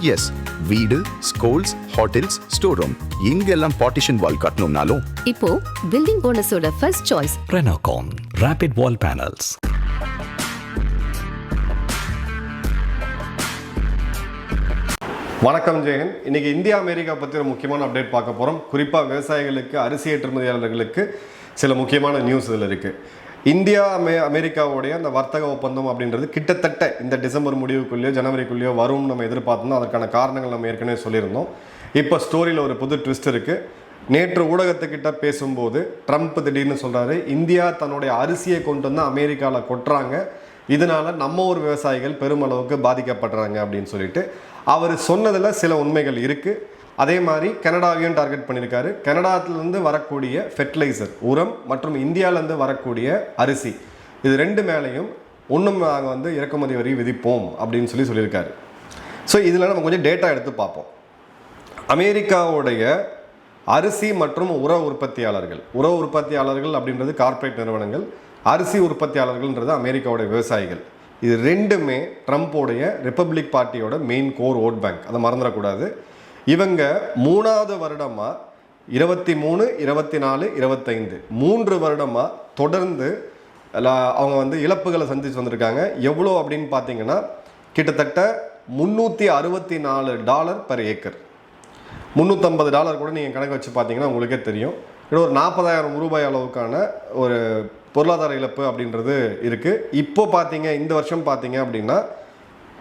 S வீடு schools hotels store room இங்கெல்லாம் partition wall கட்டணும்னாலும். இப்போ building போனஸோட first choice Renocon Rapid Wall Panels. வணக்கம் ஜெயன். இன்னைக்கு இந்தியா அமெரிக்கா பற்றி ஒரு முக்கியமான அப்டேட் பார்க்க போகிறோம் குறிப்பாக விவசாயிகளுக்கு அரிசி ஏற்றுமதியாளர்களுக்கு சில முக்கியமான நியூஸ் இதில் இருக்குது இந்தியா அமெ அமெரிக்காவுடைய அந்த வர்த்தக ஒப்பந்தம் அப்படின்றது கிட்டத்தட்ட இந்த டிசம்பர் முடிவுக்குள்ளேயோ ஜனவரிக்குள்ளேயோ வரும் நம்ம எதிர்பார்த்தோம் அதற்கான காரணங்கள் நம்ம ஏற்கனவே சொல்லியிருந்தோம். இப்போ ஸ்டோரியில் ஒரு புது ட்விஸ்ட் இருக்குது நேற்று ஊடகத்துக்கிட்ட பேசும்போது ட்ரம்ப் திடீர்னு சொல்கிறாரு இந்தியா தன்னுடைய அரிசியை கொண்டு வந்து அமெரிக்காவில் கொட்டுறாங்க. இதனால் நம்ம ஊர் விவசாயிகள் பெருமளவுக்கு பாதிக்கப்படுறாங்க அப்படின்னு சொல்லிட்டு அவர் சொன்னதில் சில உண்மைகள் இருக்குது அதே மாதிரி கனடாவையும் டார்கெட் பண்ணியிருக்காரு. கனடாத்திலேருந்து வரக்கூடிய ஃபெர்டிலைசர் உரம் மற்றும் இந்தியாவிலேருந்து வரக்கூடிய அரிசி. இது ரெண்டு மேலேயும் ஒன்றும் நாங்கள் வந்து இறக்குமதி வரி விதிப்போம் அப்படின்னு சொல்லி சொல்லியிருக்காரு. ஸோ இதில் நம்ம கொஞ்சம் டேட்டா எடுத்து பார்ப்போம். அமெரிக்காவுடைய அரிசி மற்றும் உர உற்பத்தியாளர்கள். உர உற்பத்தியாளர்கள் அப்படின்றது கார்ப்பரேட் நிறுவனங்கள். அரிசி உற்பத்தியாளர்கள்ன்றது அமெரிக்காவுடைய விவசாயிகள். இது ரெண்டுமே ட்ரம்ப்போடைய ரிப்பப்ளிக் பார்ட்டியோட மெயின் கோர் ஓட் பேங்க் அதை மறந்துடக்கூடாது. இவங்க மூணாவது வருடமாக இருபத்தி மூணு இருபத்தி நாலு இருபத்தைந்து. மூன்று வருடமாக தொடர்ந்து அவங்க வந்து இழப்புகளை சந்தித்து வந்திருக்காங்க. எவ்வளோ அப்படின்னு பார்த்தீங்கன்னா கிட்டத்தட்ட முந்நூற்றி அறுபத்தி நாலு டாலர் பர் ஏக்கர் முந்நூற்றம்பது டாலர் கூட நீங்கள் கணக்கு வச்சு பார்த்தீங்கன்னா உங்களுக்கே தெரியும். இது ஒரு நாற்பதாயிரம் ரூபாய் அளவுக்கான ஒரு பொருளாதார இழப்பு அப்படின்றது இருக்குது இப்போ பார்த்தீங்க இந்த வருஷம் பார்த்தீங்க அப்படின்னா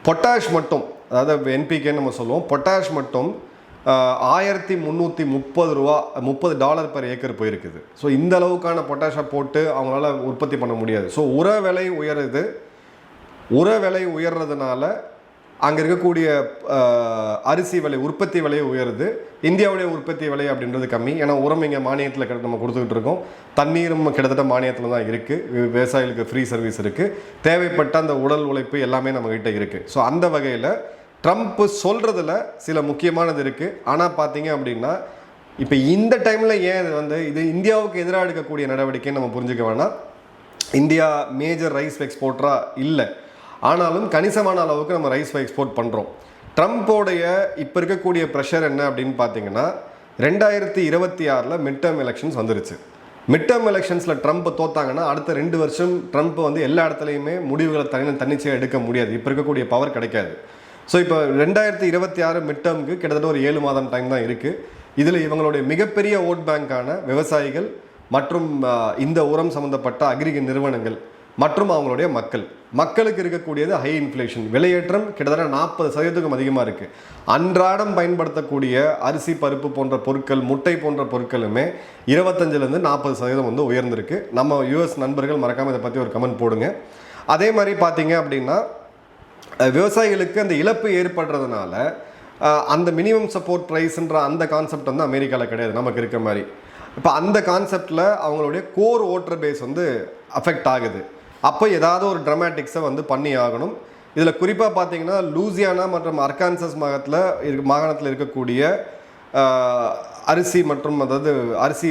பொட்டாஷ் மட்டும் அதாவது என்பிகேன்னு நம்ம சொல்லுவோம். பொட்டாஷ் மட்டும் ஆயிரத்தி முந்நூற்றி முப்பது ரூபா முப்பது டாலர் பர் ஏக்கர் போயிருக்குது. ஸோ இந்த அளவுக்கான பொட்டாஷை போட்டு அவங்களால உற்பத்தி பண்ண முடியாது. ஸோ உர விலை உயருது. உர விலை உயர்றதுனால அங்கே இருக்கக்கூடிய அரிசி விலை உற்பத்தி விலை உயருது. இந்தியாவுடைய உற்பத்தி விலை அப்படின்றது கம்மி. ஏன்னா உரம் இங்கே மானியத்தில் கிட்ட நம்ம கொடுத்துக்கிட்டு இருக்கோம். தண்ணீரும் கிட்டத்தட்ட மானியத்தில் தான் இருக்குது விவசாயிகளுக்கு ஃப்ரீ சர்வீஸ் இருக்குது தேவைப்பட்ட அந்த உடல் உழைப்பு எல்லாமே நம்மக்கிட்ட இருக்குது ஸோ அந்த வகையில் ட்ரம்ப் சொல்கிறதுல சில முக்கியமானது இருக்குது ஆனால் பார்த்தீங்க அப்படின்னா இப்போ இந்த டைமில் ஏன் இது வந்து இது இந்தியாவுக்கு எதிராக எடுக்கக்கூடிய நடவடிக்கைன்னு நம்ம புரிஞ்சுக்க வேணாம். இந்தியா மேஜர் ரைஸ் எக்ஸ்போர்ட்டராக இல்லை. ஆனாலும் கணிசமான அளவுக்கு நம்ம ரைஸ் எக்ஸ்போர்ட் பண்ணுறோம் ட்ரம்ப்போடைய இப்போ இருக்கக்கூடிய ப்ரெஷர் என்ன அப்படின்னு பார்த்தீங்கன்னா ரெண்டாயிரத்தி இருபத்தி ஆறில் மிட் டேர்ம் எலெக்ஷன்ஸ் வந்துருச்சு. மிட் டேர்ம் எலெக்ஷன்ஸில் ட்ரம்ப் தோத்தாங்கன்னா அடுத்த ரெண்டு வருஷம் ட்ரம்ப் வந்து எல்லா இடத்துலையுமே முடிவுகளை தனி தன்னிச்சையாக எடுக்க முடியாது. இப்போ இருக்கக்கூடிய பவர் கிடைக்காது. ஸோ இப்போ ரெண்டாயிரத்தி இருபத்தி ஆறு மிட் டேர்முக்கு கிட்டத்தட்ட ஒரு ஏழு மாதம் டைம் தான் இருக்குது இதில் இவங்களுடைய மிகப்பெரிய ஓட் பேங்க்கான விவசாயிகள் மற்றும் இந்த உரம் சம்மந்தப்பட்ட அக்ரிக நிறுவனங்கள் மற்றும் அவங்களுடைய மக்கள். மக்களுக்கு இருக்கக்கூடியது ஹை இன்ஃப்ளேஷன் விலையேற்றம் கிட்டத்தட்ட நாற்பது சதவீதத்துக்கும் அதிகமாக இருக்குது அன்றாடம் பயன்படுத்தக்கூடிய அரிசி பருப்பு போன்ற பொருட்கள் முட்டை போன்ற பொருட்களுமே இருபத்தஞ்சிலேருந்து நாற்பது சதவீதம் வந்து உயர்ந்திருக்கு. நம்ம யூஎஸ் நண்பர்கள் மறக்காமல் இதை பற்றி ஒரு கமெண்ட் போடுங்க. அதே மாதிரி பார்த்தீங்க அப்படின்னா விவசாயிகளுக்கு அந்த இழப்பு ஏற்படுறதுனால அந்த மினிமம் சப்போர்ட் ப்ரைஸ்ன்ற அந்த கான்செப்ட் வந்து அமெரிக்காவில் கிடையாது நமக்கு இருக்க மாதிரி. இப்போ அந்த கான்செப்டில் அவங்களுடைய கோர் ஓட்டர் பேஸ் வந்து அஃபெக்ட் ஆகுது. அப்போ ஏதாவது ஒரு ட்ரமேட்டிக்ஸை வந்து பண்ணி ஆகணும். இதில் குறிப்பாக பார்த்தீங்கன்னா லூசியானா மற்றும் அர்கான்சஸ் மாகத்தில் மாகாணத்தில் இருக்கக்கூடிய அரிசி மற்றும் அதாவது அரிசி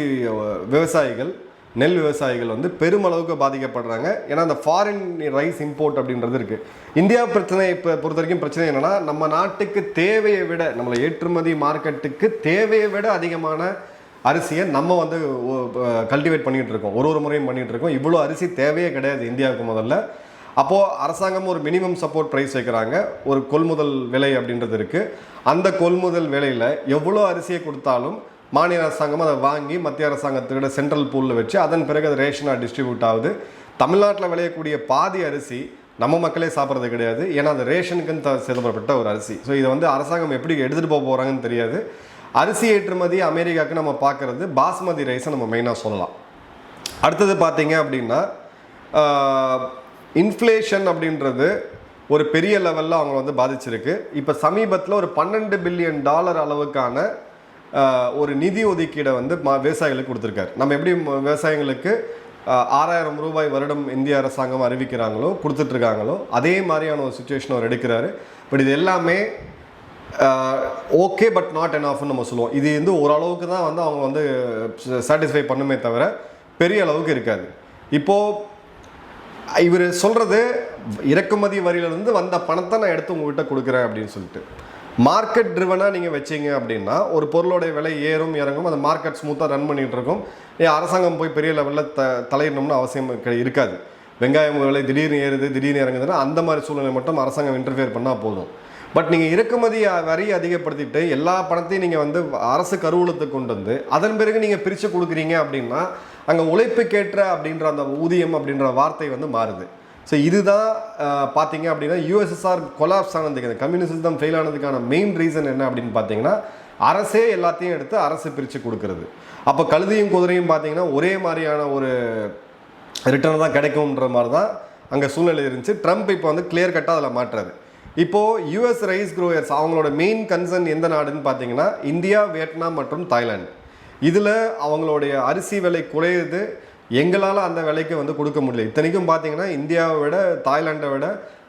விவசாயிகள் நெல் விவசாயிகள் வந்து பெருமளவுக்கு பாதிக்கப்படுறாங்க. ஏன்னா அந்த ஃபாரின் ரைஸ் இம்போர்ட் அப்படின்றது இருக்குது இந்தியா பிரச்சனை இப்போ பொறுத்த வரைக்கும் பிரச்சனை என்னன்னா நம்ம நாட்டுக்கு தேவையை விட நம்மளை ஏற்றுமதி மார்க்கெட்டுக்கு தேவையை விட அதிகமான அரிசியை நம்ம வந்து கல்டிவேட் பண்ணிகிட்டு இருக்கோம். ஒரு ஒரு முறையும் பண்ணிகிட்டு இருக்கோம். இவ்வளோ அரிசி தேவையே கிடையாது இந்தியாவுக்கு முதல்ல. அப்போது அரசாங்கம் ஒரு மினிமம் சப்போர்ட் ப்ரைஸ் வைக்கிறாங்க. ஒரு கொள்முதல் விலை அப்படின்றது இருக்குது அந்த கொள்முதல் விலையில் எவ்வளோ அரிசியை கொடுத்தாலும் மாநில அரசாங்கம் அதை வாங்கி மத்திய அரசாங்கத்துக்கிட்ட சென்ட்ரல் பூலில் வச்சு அதன் பிறகு அது ரேஷனாக டிஸ்ட்ரிபியூட் ஆகுது. தமிழ்நாட்டில் விளையக்கூடிய பாதி அரிசி நம்ம மக்களே சாப்பிட்றது கிடையாது. ஏன்னா அது ரேஷனுக்குன்னு த- செலுத்தப்பட்ட ஒரு அரிசி. ஸோ இதை வந்து அரசாங்கம் எப்படி எடுத்துகிட்டு போக போகிறாங்கன்னு தெரியாது. அரிசி ஏற்றுமதி அமெரிக்காவுக்கு நம்ம பார்க்குறது பாஸ்மதி ரைஸை நம்ம மெயினாக சொல்லலாம். அடுத்தது பார்த்தீங்க அப்படின்னா இன்ஃப்ளேஷன் அப்படின்றது ஒரு பெரிய லெவலில் அவங்க வந்து பாதிச்சிருக்கு. இப்போ சமீபத்தில் ஒரு பன்னெண்டு பில்லியன் டாலர் அளவுக்கான ஒரு நிதி ஒதுக்கீடை வந்து மா விவசாயிகளுக்கு கொடுத்துருக்காரு. நம்ம எப்படி விவசாயிகளுக்கு ஆறாயிரம் ரூபாய் வருடம் இந்திய அரசாங்கம் அறிவிக்கிறாங்களோ கொடுத்துட்ருக்காங்களோ அதே மாதிரியான ஒரு சுச்சுவேஷன் அவர் எடுக்கிறாரு. பட் இது எல்லாமே ஓகே பட் நாட் என் ஆஃப்னு நம்ம சொல்லுவோம். இது வந்து ஓரளவுக்கு தான் வந்து அவங்க வந்து சாட்டிஸ்ஃபை பண்ணுமே தவிர பெரிய அளவுக்கு இருக்காது. இப்போது இவர் சொல்கிறது இறக்குமதி வரியிலிருந்து வந்த பணத்தை நான் எடுத்து உங்கள்கிட்ட கொடுக்குறேன் அப்படின்னு சொல்லிட்டு. மார்க்கெட் ட்ரிவனாக நீங்கள் வச்சீங்க அப்படின்னா ஒரு பொருளோடைய விலை ஏறும் இறங்கும் அந்த மார்க்கெட் ஸ்மூத்தாக ரன் பண்ணிகிட்டு இருக்கும். ஏன் அரசாங்கம் போய் பெரிய லெவலில் த தலையிடணும்னு அவசியம் கிடை- இருக்காது. வெங்காயம் விலை திடீர்னு ஏறுது திடீர்னு இறங்குதுன்னா அந்த மாதிரி சூழ்நிலை மட்டும் அரசாங்கம் இன்டர்ஃபியர் பண்ணால் போதும். பட் நீங்கள் இறக்குமதி வரி அதிகப்படுத்திட்டு எல்லா பணத்தையும் நீங்கள் வந்து அரசு கருவூலத்துக்கு கொண்டு வந்து அதன் பிறகு நீங்கள் பிரித்து கொடுக்குறீங்க அப்படின்னா அங்கே உழைப்புக்கேற்ற அப்படின்ற அந்த ஊதியம் அப்படின்ற வார்த்தை வந்து மாறுது. ஸோ இதுதான் பார்த்தீங்க அப்படின்னா யூஎஸ்எஸ்ஆர் கொலாப்ஸ் ஆனதுக்கு அந்த கம்யூனிஸ்ட் ஃபெயில் ஆனதுக்கான மெயின் ரீசன் என்ன அப்படின்னு பார்த்தீங்கன்னா அரசே எல்லாத்தையும் எடுத்து அரசு பிரித்து கொடுக்கறது. அப்போ கழுதையும் குதிரையும் பார்த்தீங்கன்னா ஒரே மாதிரியான ஒரு ரிட்டர்ன் தான் கிடைக்கும்ன்ற மாதிரி தான் அங்கே சூழ்நிலை இருந்துச்சு. ட்ரம்ப் இப்போ வந்து கிளியர் கட்டாக அதில் மாட்டுறாரு. இப்போது யூஎஸ் ரைஸ் க்ரோயர்ஸ் அவங்களோட மெயின் கன்சர்ன் எந்த நாடுன்னு பார்த்தீங்கன்னா இந்தியா வியட்நாம் மற்றும் தாய்லாந்து. இதில் அவங்களுடைய அரிசி விலை குறையுது. எங்களால் அந்த விலைக்கு வந்து கொடுக்க முடியல. இத்தனைக்கும் பார்த்தீங்கன்னா இந்தியாவை விட தாய்லாண்டை விட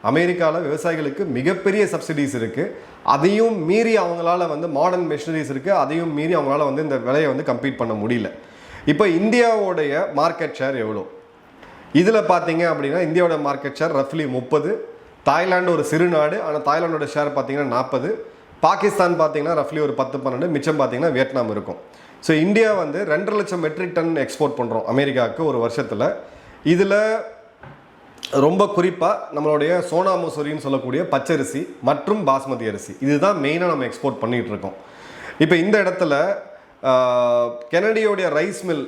அமெரிக்காவில் விவசாயிகளுக்கு மிகப்பெரிய சப்சிடிஸ் இருக்குது அதையும் மீறி அவங்களால வந்து மாடர்ன் மெஷினரிஸ் இருக்குது அதையும் மீறி அவங்களால வந்து இந்த விலையை வந்து கம்ப்ளீட் பண்ண முடியல. இப்போ இந்தியாவோடைய மார்க்கெட் ஷேர் எவ்வளோ? இதில் பார்த்தீங்க அப்படின்னா இந்தியாவோட மார்க்கெட் ஷேர் ரஃப்லி முப்பது. தாய்லாந்து ஒரு சிறு நாடு ஆனால் தாய்லாண்டோட ஷேர் பார்த்தீங்கன்னா நாற்பது பாகிஸ்தான் பார்த்தீங்கன்னா ரஃப்லி ஒரு பத்து பன்னெண்டு. மிச்சம் பார்த்தீங்கன்னா வியட்நாம் இருக்கும். ஸோ இந்தியா வந்து ரெண்டரை லட்சம் மெட்ரிக் டன் எக்ஸ்போர்ட் பண்ணுறோம் அமெரிக்காவுக்கு ஒரு வருஷத்தில். இதில் ரொம்ப குறிப்பாக நம்மளுடைய சோனா மசூரின்னு சொல்லக்கூடிய பச்சரிசி மற்றும் பாஸ்மதி அரிசி. இதுதான் மெயினாக நம்ம எக்ஸ்போர்ட் பண்ணிகிட்டு இருக்கோம். இப்போ இந்த இடத்துல கெனடியோடைய ரைஸ் மில்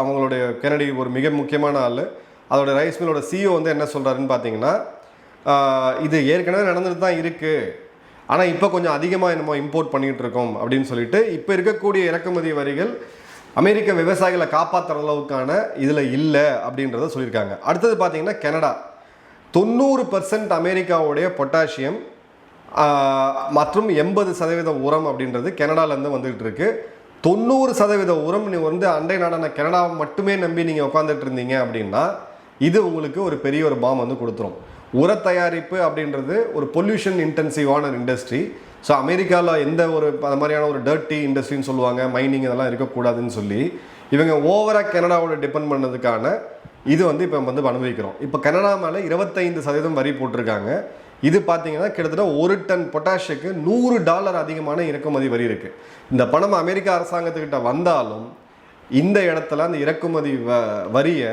அவங்களுடைய கெனடி ஒரு மிக முக்கியமான ஆள். அதோட ரைஸ் மில்லோட சிஇஓ வந்து என்ன சொல்கிறாருன்னு பார்த்தீங்கன்னா இது ஏற்கனவே நடந்துட்டு தான் இருக்குது ஆனால் இப்போ கொஞ்சம் அதிகமாக என்னமோ இம்போர்ட் பண்ணிகிட்டு இருக்கோம் அப்படின்னு சொல்லிட்டு இப்போ இருக்கக்கூடிய இறக்குமதி வரிகள் அமெரிக்க விவசாயிகளை காப்பாற்றுற அளவுக்கான இதில் இல்லை அப்படின்றத சொல்லியிருக்காங்க. அடுத்தது பார்த்தீங்கன்னா கனடா. தொண்ணூறு பர்சன்ட் அமெரிக்காவுடைய பொட்டாசியம் மற்றும் எண்பது சதவீத உரம் அப்படின்றது கனடாலேருந்து வந்துகிட்டு இருக்கு தொண்ணூறு சதவீத உரம் நீ வந்து அண்டை நாடான கனடாவை மட்டுமே நம்பி நீங்கள் உட்காந்துட்டு இருந்தீங்க அப்படின்னா இது உங்களுக்கு ஒரு பெரிய ஒரு பாம் வந்து கொடுத்துரும். உர தயாரிப்பு அப்படின்றது ஒரு பொல்யூஷன் இன்டென்சிவான இண்டஸ்ட்ரி ஸோ அமெரிக்காவில் எந்த ஒரு அது மாதிரியான ஒரு டர்ட்டி இண்டஸ்ட்ரின்னு சொல்லுவாங்க மைனிங் இதெல்லாம் இருக்கக்கூடாதுன்னு சொல்லி இவங்க ஓவராக கனடாவோட டிபெண்ட் பண்ணதுக்கான இது வந்து இப்போ வந்து அனுபவிக்கிறோம் இப்போ கனடா மேலே இருபத்தைந்து சதவீதம் வரி போட்டிருக்காங்க. இது பார்த்தீங்கன்னா கிட்டத்தட்ட ஒரு டன் பொட்டாஷுக்கு நூறு டாலர் அதிகமான இறக்குமதி வரி இருக்குது இந்த பணம் அமெரிக்க அரசாங்கத்துக்கிட்ட வந்தாலும் இந்த இடத்துல அந்த இறக்குமதி வ வரியை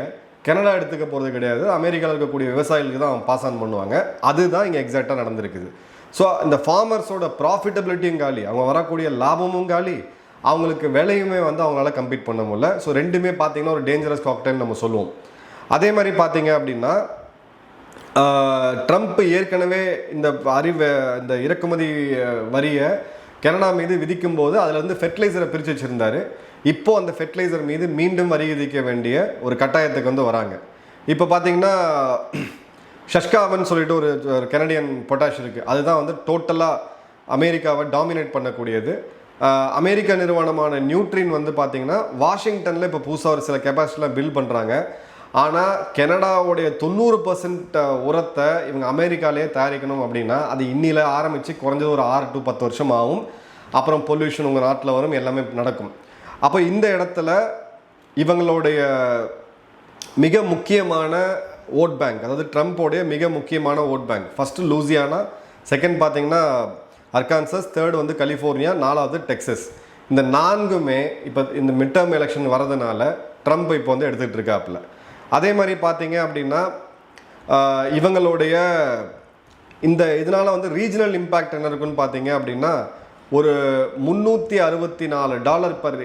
கனடா எடுத்துக்க போகிறது கிடையாது. அமெரிக்காவில் இருக்கக்கூடிய விவசாயிகளுக்கு தான் பாஸ் ஆன் பண்ணுவாங்க. அதுதான் இங்கே எக்ஸாக்டாக நடந்திருக்குது. ஸோ இந்த ஃபார்மர்ஸோட ப்ராஃபிட்டபிலிட்டியும் காலி. அவங்க வரக்கூடிய லாபமும் காலி. அவங்களுக்கு விலையுமே வந்து அவங்களால கம்பீட் பண்ண முடியல. ஸோ ரெண்டுமே பார்த்தீங்கன்னா ஒரு டேஞ்சரஸ் காக்டைல் நம்ம சொல்லுவோம். அதே மாதிரி பார்த்தீங்க அப்படின்னா ட்ரம்ப் ஏற்கனவே இந்த அறிவு இந்த இறக்குமதி வரியை கனடா மீது விதிக்கும் போது அதில் வந்து ஃபெர்டிலைசரை பிரித்து வச்சுருந்தாரு. இப்போ அந்த ஃபெர்டிலைசர் மீது மீண்டும் வரி விதிக்க வேண்டிய ஒரு கட்டாயத்துக்கு வந்து வராங்க. இப்போ பார்த்தீங்கன்னா ஷஷ்காவன் சொல்லிட்டு ஒரு கெனடியன் பொட்டாஷ் இருக்குது அதுதான் வந்து டோட்டலாக அமெரிக்காவை டாமினேட் பண்ணக்கூடியது. அமெரிக்க நிறுவனமான நியூட்ரின் வந்து பார்த்தீங்கன்னா வாஷிங்டனில் இப்போ புதுசாக ஒரு சில கெப்பாசிட்டிலாம் பில் பண்ணுறாங்க ஆனால் கெனடாவுடைய தொண்ணூறு பர்சன்ட் உரத்தை இவங்க அமெரிக்காலேயே தயாரிக்கணும் அப்படின்னா அது இன்னில ஆரம்பித்து குறைஞ்சது ஒரு ஆறு டு பத்து வருஷம் ஆகும். அப்புறம் பொல்யூஷன் உங்கள் நாட்டில் வரும் எல்லாமே நடக்கும். அப்போ இந்த இடத்துல இவங்களுடைய மிக முக்கியமான ஓட் பேங்க் அதாவது ட்ரம்ப்போடைய மிக முக்கியமான vote bank. First Louisiana second பார்த்தீங்கன்னா அர்கான்சஸ் தேர்ட் வந்து கலிஃபோர்னியா நாலாவது டெக்ஸஸ் இந்த நான்குமே இப்போ இந்த மிட் டேர்ம் எலெக்ஷன் வரதுனால ட்ரம்ப் இப்போ வந்து எடுத்துகிட்டு இருக்காப்புல. அதே மாதிரி பார்த்தீங்க அப்படின்னா இவங்களுடைய இந்த இதனால் வந்து ரீஜனல் இம்பேக்ட் என்ன இருக்குன்னு பார்த்தீங்க அப்படின்னா ஒரு முந்நூற்றி அறுபத்தி நாலு டாலர் பர்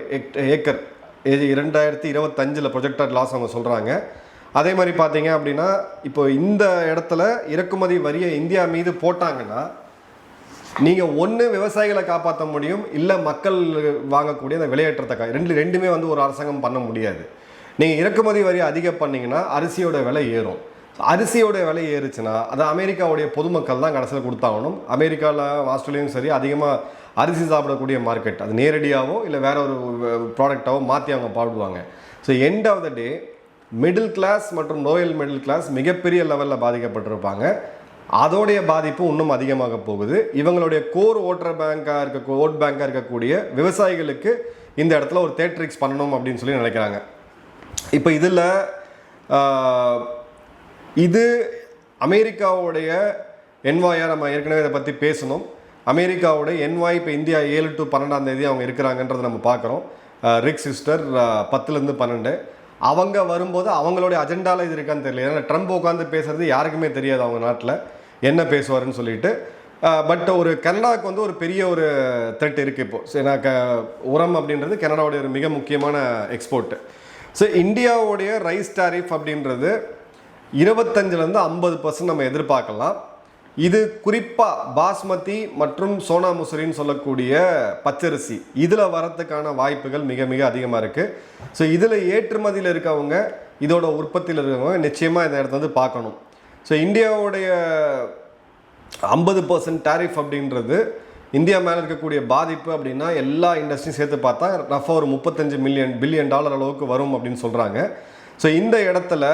ஏக்கர். இது இரண்டாயிரத்தி இருபத்தஞ்சில் ப்ரொஜெக்டட் லாஸ் அவங்க சொல்கிறாங்க அதே மாதிரி பார்த்தீங்க அப்படின்னா இப்போ இந்த இடத்துல இறக்குமதி வரியை இந்தியா மீது போட்டாங்கன்னா நீங்கள் ஒன்று விவசாயிகளை காப்பாற்ற முடியும் இல்லை மக்கள் வாங்கக்கூடிய அந்த விலையேற்றத்தை கா- ரெண்டு ரெண்டுமே வந்து ஒரு அரசாங்கம் பண்ண முடியாது. நீங்கள் இறக்குமதி வரி அதிகம் பண்ணிங்கன்னா அரிசியோட விலை ஏறும். அரிசியோட விலை ஏறுச்சுன்னா அது அமெரிக்காவுடைய பொதுமக்கள் தான் கடைசியில் கொடுத்தாகணும். அமெரிக்காவில் ஆஸ்திரேலியாவும் சரி அதிகமாக அரிசி சாப்பிடக்கூடிய மார்க்கெட் அது நேரடியாகவோ இல்லை வேற ஒரு ப்ராடக்டாகவோ மாற்றி அவங்க பாடுவாங்க. So end of the day middle class மற்றும் லோயல் மிடில் கிளாஸ் மிகப்பெரிய லெவலில் பாதிக்கப்பட்டிருப்பாங்க. அதோடைய பாதிப்பு இன்னும் அதிகமாக போகுது. இவங்களுடைய கோர் ஓட்டர் பேங்காக இருக்க ஓட் பேங்காக இருக்கக்கூடிய விவசாயிகளுக்கு இந்த இடத்துல ஒரு தேட்ரிக்ஸ் பண்ணணும் அப்படின்னு சொல்லி நினைக்கிறாங்க. இப்போ இதில் இது அமெரிக்காவுடைய என்வாயா நம்ம ஏற்கனவே இதை பற்றி பேசணும் அமெரிக்காவோட என்வாய் இப்போ இந்தியா ஏழு டு பன்னெண்டாம் தேதி அவங்க இருக்கிறாங்கன்றதை நம்ம பார்க்குறோம். ரிக் சிஸ்டர் பத்துலேருந்து பன்னெண்டு. அவங்க வரும்போது அவங்களுடைய அஜெண்டாவில் இது இருக்கான்னு தெரியல. ஏன்னா ட்ரம்ப் உட்காந்து பேசுறது யாருக்குமே தெரியாது அவங்க நாட்டில். என்ன பேசுவாருன்னு சொல்லிட்டு. பட் ஒரு கனடாவுக்கு வந்து ஒரு பெரிய ஒரு த்ரெட் இருக்குது இப்போது ஏன்னா க உரம் அப்படின்றது கனடாவுடைய ஒரு மிக முக்கியமான எக்ஸ்போர்ட்டு ஸோ இந்தியாவுடைய ரைஸ் டாரிஃப் அப்படின்றது இருபத்தஞ்சிலேருந்து ஐம்பது பர்சன்ட் நம்ம எதிர்பார்க்கலாம். இது குறிப்பாக பாஸ்மதி மற்றும் சோனா முசரின்னு சொல்லக்கூடிய பச்சரிசி. இதில் வரத்துக்கான வாய்ப்புகள் மிக மிக அதிகமாக இருக்குது ஸோ இதில் ஏற்றுமதியில் இருக்கவங்க இதோட உற்பத்தியில் இருக்கவங்க நிச்சயமாக இந்த இடத்த வந்து பார்க்கணும். ஸோ இந்தியாவுடைய ஐம்பது பர்சன்ட் டேரிஃப் அப்படின்றது இந்தியா மேலே இருக்கக்கூடிய பாதிப்பு அப்படின்னா எல்லா இண்டஸ்ட்ரியும் சேர்த்து பார்த்தா ரஃபாக ஒரு முப்பத்தஞ்சு மில்லியன் பில்லியன் டாலர் அளவுக்கு வரும் அப்படின்னு சொல்கிறாங்க ஸோ இந்த இடத்துல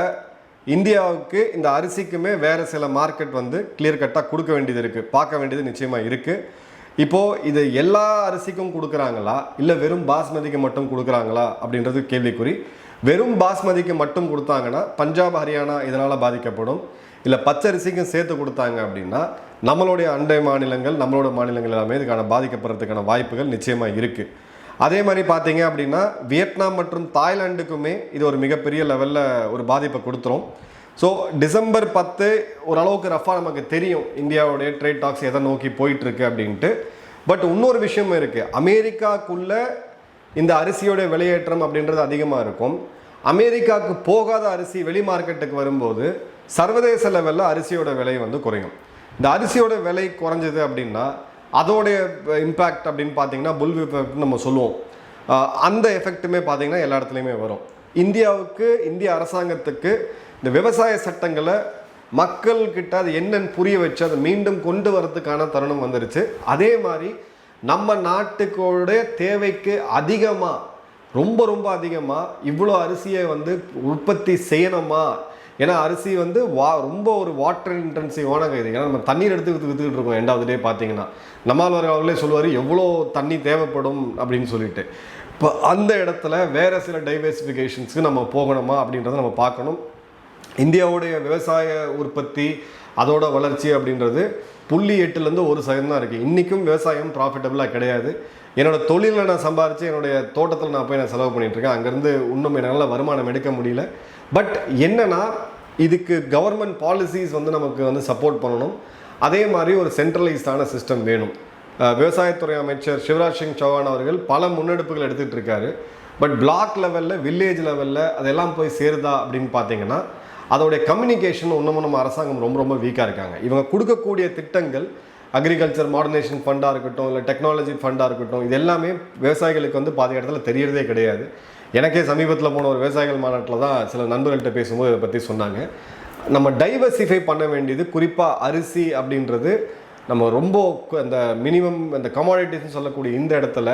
இந்தியாவுக்கு இந்த அரிசிக்குமே வேறு சில மார்க்கெட் வந்து கிளியர் கட்டாக கொடுக்க வேண்டியது இருக்குது பார்க்க வேண்டியது நிச்சயமாக இருக்குது இப்போது இது எல்லா அரிசிக்கும் கொடுக்குறாங்களா? இல்லை வெறும் பாஸ்மதிக்கு மட்டும் கொடுக்குறாங்களா? அப்படின்றது கேள்விக்குறி. வெறும் பாஸ்மதிக்கு மட்டும் கொடுத்தாங்கன்னா பஞ்சாப் ஹரியானா இதனால் பாதிக்கப்படும். இல்லை பச்சரிசிக்கும் சேர்த்து கொடுத்தாங்க அப்படின்னா நம்மளுடைய அண்டை மாநிலங்கள் நம்மளோட மாநிலங்கள் எல்லாமே இதுக்கான பாதிக்கப்படுறதுக்கான வாய்ப்புகள் நிச்சயமாக இருக்குது அதே மாதிரி பார்த்தீங்க அப்படின்னா வியட்நாம் மற்றும் தாய்லாண்டுக்குமே இது ஒரு மிகப்பெரிய லெவலில் ஒரு பாதிப்பை கொடுத்துரும். ஸோ டிசம்பர் பத்து ஓரளவுக்கு ரஃபாக நமக்கு தெரியும் இந்தியாவுடைய ட்ரேட் டாக்ஸ் எதை நோக்கி போயிட்டுருக்கு அப்படின்ட்டு. பட் இன்னொரு விஷயமும் இருக்குது அமெரிக்காக்குள்ளே இந்த அரிசியோட விலையேற்றம் அப்படின்றது அதிகமாக இருக்கும். அமெரிக்காவுக்கு போகாத அரிசி வெளி மார்க்கெட்டுக்கு வரும்போது சர்வதேச லெவலில் அரிசியோட விலை வந்து குறையும். இந்த அரிசியோட விலை குறைஞ்சது அப்படின்னா அதோடைய இம்பேக்ட் அப்படின்னு பார்த்தீங்கன்னா புல் எஃபெக்ட் நம்ம சொல்லுவோம். அந்த எஃபெக்ட்டுமே பார்த்தீங்கன்னா எல்லா இடத்துலையுமே வரும். இந்தியாவுக்கு இந்திய அரசாங்கத்துக்கு இந்த விவசாய சட்டங்களை மக்கள்கிட்ட அது என்னன்னு புரிய வச்சு அதை மீண்டும் கொண்டு வரதுக்கான தருணம் வந்துருச்சு. அதே மாதிரி நம்ம நாட்டுக்கோடைய தேவைக்கு அதிகமாக ரொம்ப ரொம்ப அதிகமாக இவ்வளோ அரிசியை வந்து உற்பத்தி செய்யணுமா ஏன்னா அரிசி வந்து வா ரொம்ப ஒரு வாட்டர் இன்டென்சிவான இது. ஏன்னா நம்ம தண்ணீர் எடுத்து வித்து வித்துக்கிட்டு இருக்கோம் ரெண்டாவது டே பார்த்தீங்கன்னா. நம்மால் அவர்களே சொல்லுவார் எவ்வளோ தண்ணி தேவைப்படும்? அப்படின்னு சொல்லிட்டு. இப்போ அந்த இடத்துல வேறு சில டைவர்சிஃபிகேஷன்ஸ்க்கு நம்ம போகணுமா அப்படின்றத நம்ம பார்க்கணும். இந்தியாவுடைய விவசாய உற்பத்தி அதோட வளர்ச்சி அப்படின்றது புள்ளி எட்டுலேருந்து ஒரு சதவீதம் தான் இருக்குது இன்றைக்கும் விவசாயம் ப்ராஃபிட்டபுளாக கிடையாது. என்னோட தொழிலில் நான் சம்பாரித்து என்னுடைய தோட்டத்தில் நான் போய் நான் செலவு பண்ணிகிட்ருக்கேன் இருக்கேன். அங்கேருந்து இன்னும் என்னால் வருமானம் எடுக்க முடியல. பட் என்னென்னா இதுக்கு கவர்மெண்ட் பாலிசிஸ் வந்து நமக்கு வந்து சப்போர்ட் பண்ணணும். அதே மாதிரி ஒரு சென்ட்ரலைஸ்டான சிஸ்டம் வேணும். விவசாயத்துறை அமைச்சர் சிவராஜ் சிங் சௌஹான் அவர்கள் பல முன்னெடுப்புகள் எடுத்துகிட்டு இருக்காரு. பட் பிளாக் லெவலில் வில்லேஜ் லெவலில் அதெல்லாம் போய் சேருதா அப்படின்னு பார்த்தீங்கன்னா அதோடைய கம்யூனிகேஷன் இன்னமும் நம்ம அரசாங்கம் ரொம்ப ரொம்ப வீக்காக இருக்காங்க. இவங்க கொடுக்கக்கூடிய திட்டங்கள் அக்ரிகல்ச்சர் மாடர்னேஷன் ஃபண்டாக இருக்கட்டும் இல்லை டெக்னாலஜி ஃபண்டாக இருக்கட்டும் இது எல்லாமே விவசாயிகளுக்கு வந்து பாதி இடத்துல தெரியறதே கிடையாது. எனக்கே சமீபத்தில் போன ஒரு விவசாயிகள் மாநாட்டில் தான் சில நண்பர்கள்ட்ட பேசும்போது இதை பற்றி சொன்னாங்க. நம்ம டைவர்சிஃபை பண்ண வேண்டியது குறிப்பாக அரிசி அப்படின்றது நம்ம ரொம்ப அந்த மினிமம் அந்த கமாடிட்டிஸ்ன்னு சொல்லக்கூடிய இந்த இடத்துல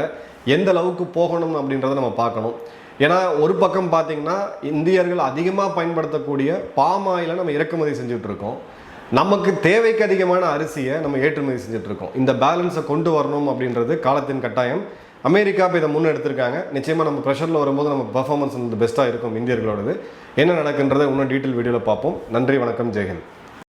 எந்த அளவுக்கு போகணும் அப்படின்றத நம்ம பார்க்கணும். ஏன்னா ஒரு பக்கம் பார்த்தீங்கன்னா இந்தியர்கள் அதிகமாக பயன்படுத்தக்கூடிய பாம் ஆயிலை நம்ம இறக்குமதி செஞ்சுட்டு இருக்கோம் நமக்கு தேவைக்கு அதிகமான அரிசியை நம்ம ஏற்றுமதி செஞ்சுட்டு இருக்கோம் இந்த பேலன்ஸை கொண்டு வரணும் அப்படின்றது காலத்தின் கட்டாயம். அமெரிக்கா இப்போ இதை முன்னெடுத்திருக்காங்க நிச்சயமாக நம்ம ப்ரெஷரில் வரும்போது நம்ம பர்ஃபார்மன்ஸ் வந்து பெஸ்ட்டாக இருக்கும் இந்தியர்களோடது. என்ன நடக்குன்றதை இன்னும் டீட்டெயில் வீடியோவில் பார்ப்போம். நன்றி வணக்கம் ஜெயஹிந்த்.